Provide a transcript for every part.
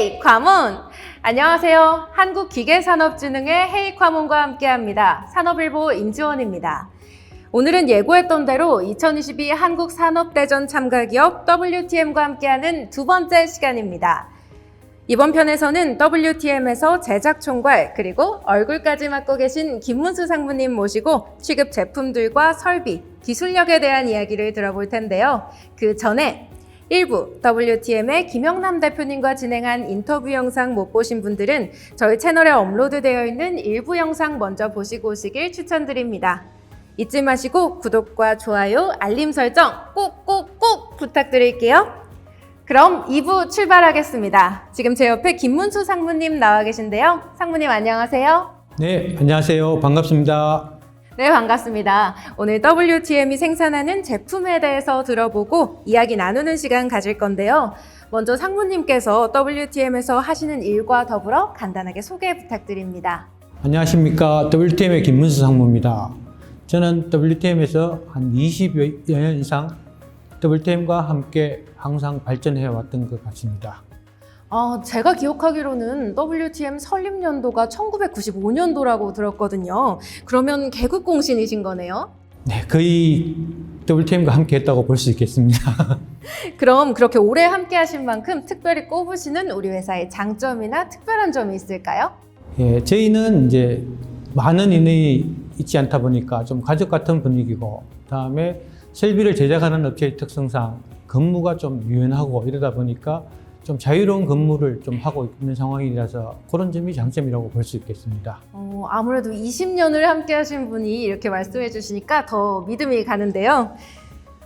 헤이 과문! 안녕하세요. 한국기계산업진흥의 헤이 과문과 함께합니다. 산업일보 임지원입니다. 오늘은 예고했던 대로 2022 한국산업대전 참가기업 WTM과 함께하는 두 번째 시간입니다. 이번 편에서는 WTM에서 제작 총괄 그리고 얼굴까지 맡고 계신 김문수 상무님 모시고 취급 제품들과 설비, 기술력에 대한 이야기를 들어볼 텐데요. 그 전에 1부 WTM의 김영남 대표님과 진행한 인터뷰 영상 못 보신 분들은 저희 채널에 업로드되어 있는 일부 영상 먼저 보시고 오시길 추천드립니다. 잊지 마시고 구독과 좋아요, 알림 설정 꼭꼭꼭 부탁드릴게요. 그럼 2부 출발하겠습니다. 지금 제 옆에 김문수 상무님 나와 계신데요. 상무님 안녕하세요. 네, 안녕하세요. 반갑습니다. 네, 반갑습니다. 오늘 WTM이 생산하는 제품에 대해서 들어보고 이야기 나누는 시간 가질 건데요. 먼저 상무님께서 WTM에서 하시는 일과 더불어 간단하게 소개 부탁드립니다. 안녕하십니까. WTM의 김문수 상무입니다. 저는 WTM에서 한 20여 년 이상 WTM과 함께 항상 발전해 왔던 것 같습니다. 아, 제가 기억하기로는 WTM 설립 연도가 1995년도라고 들었거든요. 그러면 개국 공신이신 거네요? 네, 거의 WTM과 함께 했다고 볼 수 있겠습니다. 그럼 그렇게 오래 함께 하신 만큼 특별히 꼽으시는 우리 회사의 장점이나 특별한 점이 있을까요? 예, 저희는 이제 많은 인원이 있지 않다 보니까 좀 가족 같은 분위기고, 다음에 설비를 제작하는 업체의 특성상 근무가 좀 유연하고 이러다 보니까 좀 자유로운 근무를 좀 하고 있는 상황이라서 그런 점이 장점이라고 볼 수 있겠습니다. 어, 아무래도 20년을 함께 하신 분이 이렇게 말씀해 주시니까 더 믿음이 가는데요.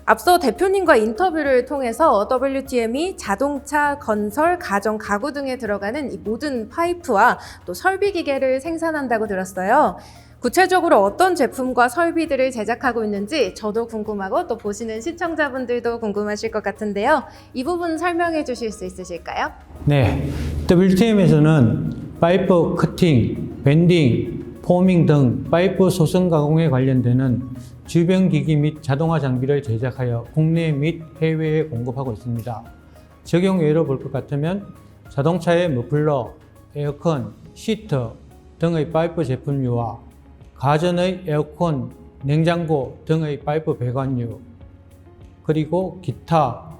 앞서 대표님과 인터뷰를 통해서 WTM이 자동차, 건설, 가정, 가구 등에 들어가는 이 모든 파이프와 또 설비 기계를 생산한다고 들었어요. 구체적으로 어떤 제품과 설비들을 제작하고 있는지 저도 궁금하고 또 보시는 시청자분들도 궁금하실 것 같은데요. 이 부분 설명해 주실 수 있으실까요? 네, WTM에서는 파이프 커팅, 밴딩, 포밍 등 파이프 소성 가공에 관련되는 주변 기기 및 자동화 장비를 제작하여 국내 및 해외에 공급하고 있습니다. 적용 예로 볼 것 같으면 자동차의 머플러, 에어컨, 시트 등의 파이프 제품류와 가전의 에어컨, 냉장고 등의 파이프 배관류, 그리고 기타,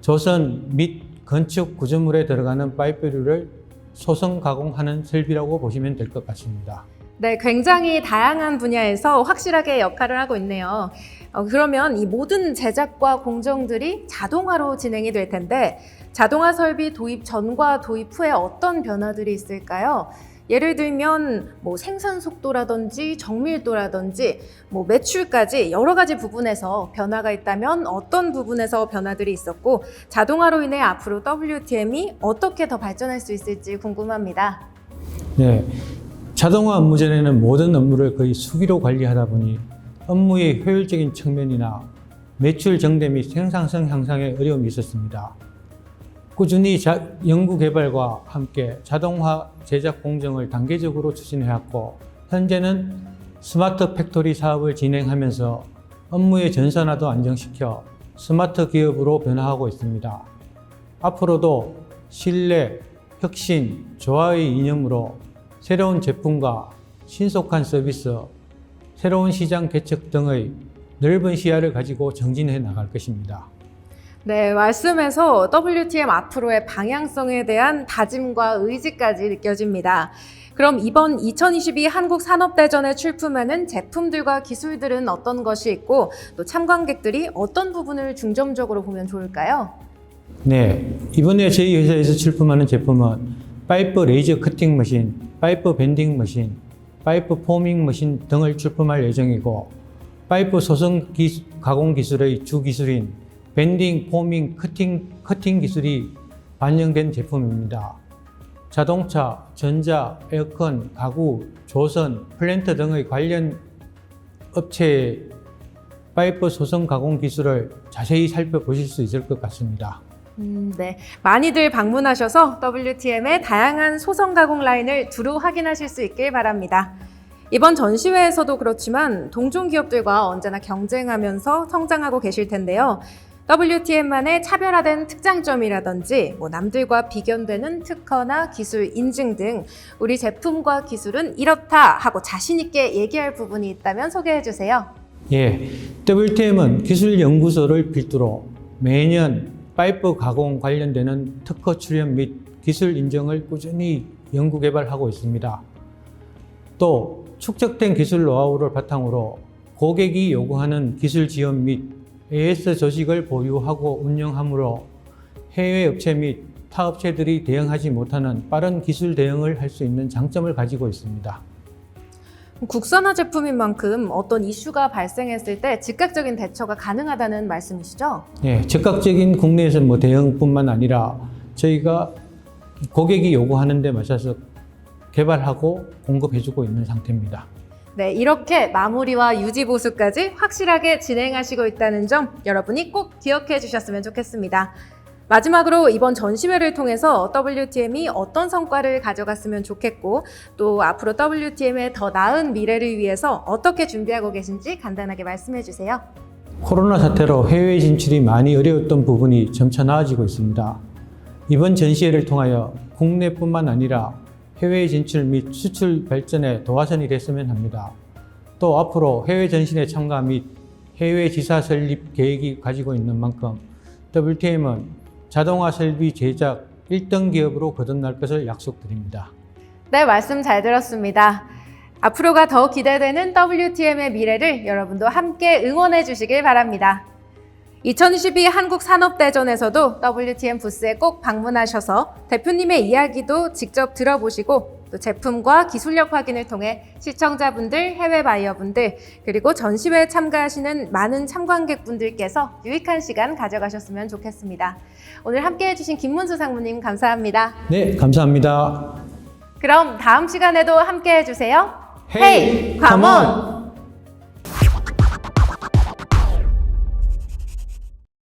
조선 및 건축 구조물에 들어가는 파이프류를 소성 가공하는 설비라고 보시면 될 것 같습니다. 네, 굉장히 다양한 분야에서 확실하게 역할을 하고 있네요. 어, 그러면 이 모든 제작과 공정들이 자동화로 진행이 될 텐데 자동화 설비 도입 전과 도입 후에 어떤 변화들이 있을까요? 예를 들면 뭐 생산 속도라든지 정밀도라든지 뭐 매출까지 여러 가지 부분에서 변화가 있다면 어떤 부분에서 변화들이 있었고 자동화로 인해 앞으로 WTM이 어떻게 더 발전할 수 있을지 궁금합니다. 네, 자동화 업무 전에는 모든 업무를 거의 수기로 관리하다 보니 업무의 효율적인 측면이나 매출 증대 및 생산성 향상에 어려움이 있었습니다. 꾸준히 자, 연구 개발과 함께 자동화 제작 공정을 단계적으로 추진해왔고 현재는 스마트 팩토리 사업을 진행하면서 업무의 전산화도 안정시켜 스마트 기업으로 변화하고 있습니다. 앞으로도 신뢰, 혁신, 조화의 이념으로 새로운 제품과 신속한 서비스, 새로운 시장 개척 등의 넓은 시야를 가지고 정진해 나갈 것입니다. 네, 말씀에서 WTM 앞으로의 방향성에 대한 다짐과 의지까지 느껴집니다. 그럼 이번 2022 한국 산업대전에 출품하는 제품들과 기술들은 어떤 것이 있고 또 참관객들이 어떤 부분을 중점적으로 보면 좋을까요? 네, 이번에 저희 회사에서 출품하는 제품은 파이프 레이저 커팅 머신, 파이프 밴딩 머신, 파이프 포밍 머신 등을 출품할 예정이고 파이프 소성 기, 가공 기술의 주 기술인 밴딩, 포밍, 커팅, 커팅 기술이 반영된 제품입니다. 자동차, 전자, 에어컨, 가구, 조선, 플랜트 등의 관련 업체의 파이프 소성 가공 기술을 자세히 살펴보실 수 있을 것 같습니다. 음, 네. 많이들 방문하셔서 WTM의 다양한 소성 가공 라인을 두루 확인하실 수 있길 바랍니다. 이번 전시회에서도 그렇지만 동종 기업들과 언제나 경쟁하면서 성장하고 계실 텐데요. WTM만의 차별화된 특장점이라든지 뭐 남들과 비견되는 특허나 기술 인증 등 우리 제품과 기술은 이렇다 하고 자신 있게 얘기할 부분이 있다면 소개해 주세요. 예, WTM은 기술연구소를 필두로 매년 파이프 가공 관련되는 특허 출연 및 기술 인정을 꾸준히 연구 개발하고 있습니다. 또 축적된 기술 노하우를 바탕으로 고객이 요구하는 기술 지원 및 AS 조직을 보유하고 운영하므로 해외 업체 및 타 업체들이 대응하지 못하는 빠른 기술 대응을 할 수 있는 장점을 가지고 있습니다. 국산화 제품인 만큼 어떤 이슈가 발생했을 때 즉각적인 대처가 가능하다는 말씀이시죠? 예, 즉각적인 국내에서 뭐 대응뿐만 아니라 저희가 고객이 요구하는 데 맞춰서 개발하고 공급해주고 있는 상태입니다. 네, 이렇게 마무리와 유지 보수까지 확실하게 진행하시고 있다는 점 여러분이 꼭 기억해 주셨으면 좋겠습니다. 마지막으로 이번 전시회를 통해서 WTM이 어떤 성과를 가져갔으면 좋겠고 또 앞으로 WTM의 더 나은 미래를 위해서 어떻게 준비하고 계신지 간단하게 말씀해 주세요. 코로나 사태로 해외 진출이 많이 어려웠던 부분이 점차 나아지고 있습니다. 이번 전시회를 통하여 국내뿐만 아니라 해외 진출 및 수출 발전에 도화선이 됐으면 합니다. 또 앞으로 해외 전신에 참가 및 해외 지사 설립 계획이 가지고 있는 만큼 WTM은 자동화 설비 제작 1등 기업으로 거듭날 것을 약속드립니다. 네, 말씀 잘 들었습니다. 앞으로가 더 기대되는 WTM의 미래를 여러분도 함께 응원해 주시길 바랍니다. 2022 한국산업대전에서도 WTM 부스에 꼭 방문하셔서 대표님의 이야기도 직접 들어보시고 또 제품과 기술력 확인을 통해 시청자분들, 해외 바이어분들, 그리고 전시회에 참가하시는 많은 참관객분들께서 유익한 시간 가져가셨으면 좋겠습니다. 오늘 함께 해주신 김문수 상무님 감사합니다. 네, 감사합니다. 그럼 다음 시간에도 함께 해주세요. Hey, 헤이, 광원!